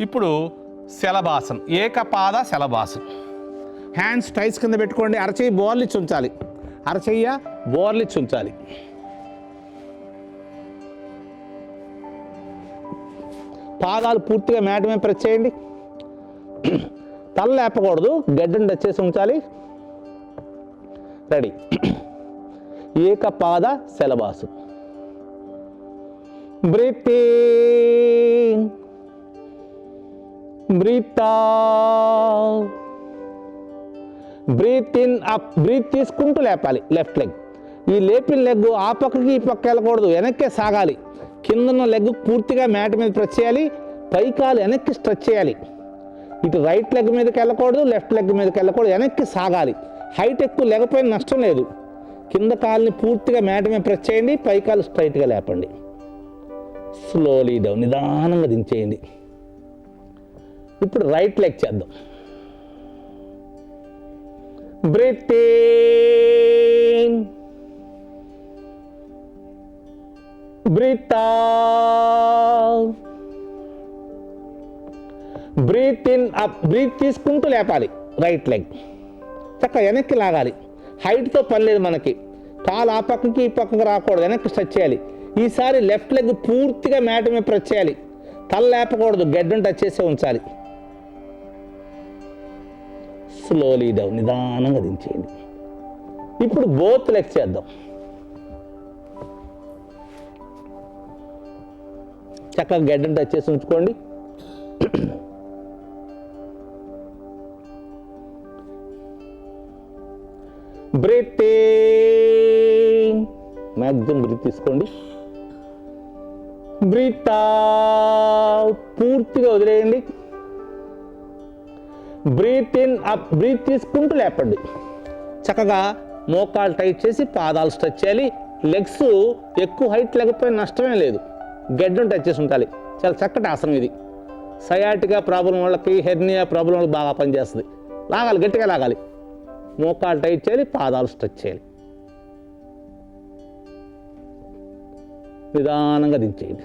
ఇప్పుడు శలభాసం ఏకపాద శలభాసన్. హ్యాండ్స్ టైస్ కింద పెట్టుకోండి అరచేయి బోర్లిచ్చి ఉంచాలి. అరచెయ్య బోర్లిచ్చి ఉంచాలి. పాదాలు పూర్తిగా మ్యాట్ మీద ప్రెస్ చేయండి. తల లేపకూడదు గడ్డను టచ్ చేసి ఉంచాలి. రెడీ. ఏకపాద శలభాసు breathe breathe breathe in up breath తీసుకుంటూ లేపాలి లెఫ్ట్ లెగ్ ఈ లేపిన లెగ్ ఆ పక్కకి ఈ పక్క వెళ్ళకూడదు వెనక్కే సాగాలి. కిందన్న లెగ్ పూర్తిగా మ్యాట్ మీద ప్రెస్ చేయాలి పైకాలు వెనక్కి స్ట్రెచ్ చేయాలి. ఇటు రైట్ లెగ్ మీదకి వెళ్ళకూడదు లెఫ్ట్ లెగ్ మీదకి వెళ్ళకూడదు వెనక్కి సాగాలి. హైట్ ఎక్కువ లేకపోయిన నష్టం లేదు. కింద కాలుని పూర్తిగా మ్యాట్ మీద ప్రెస్ చేయండి పైకాలు స్ట్రైట్గా లేపండి. స్లోలీ డౌన్ నిదానంగా దించేయండి. ఇప్పుడు రైట్ లెగ్ చేద్దాం. Breathe breathe breathe in up breath తీసుకుంటూ లేపాలి. రైట్ లెగ్ చక్క వెనక్కి లాగాలి. హైట్తో పని లేదు మనకి. కాలు ఆ పక్కకి ఈ పక్కకి రాకూడదు. వెనక్కి స్ట్రెచ్ చేయాలి. ఈసారి లెఫ్ట్ లెగ్ పూర్తిగా మ్యాట్ మీద ప్రెస్ చేయాలి. తల లేపకూడదు. గడ్డను టచ్ చేసే ఉంచాలి. స్లోలీ డౌన్ నిదానంగా దించేయండి. ఇప్పుడు బోత్ లెగ్ చేద్దాం చక్కగా గడ్డను టచ్ చేసి ఉంచుకోండి. బ్రీత్ మ్యాక్సిమం బ్రీత్ తీసుకోండి. బ్రీత్ పూర్తిగా వదిలేయండి. బ్రీత్ ఇన్ అప్ బ్రీత్ తీసుకుంటూ లేపండి. చక్కగా మోకాలు టైట్ చేసి పాదాలు స్ట్రెచ్ చేయాలి. లెగ్స్ ఎక్కువ హైట్ లేకపోయినా నష్టమే లేదు. గడ్డం టచ్ చేసి ఉండాలి. చాలా చక్కటి ఆసనం ఇది. సయాటిగా ప్రాబ్లం వాళ్ళకి హెర్నియా ప్రాబ్లం వాళ్ళకి బాగా పనిచేస్తుంది. లాగాలి గట్టిగా లాగాలి. మోకాలు టైట్ చేయాలి పాదాలు స్ట్రెచ్ చేయాలి. నిదానంగా దించేయండి.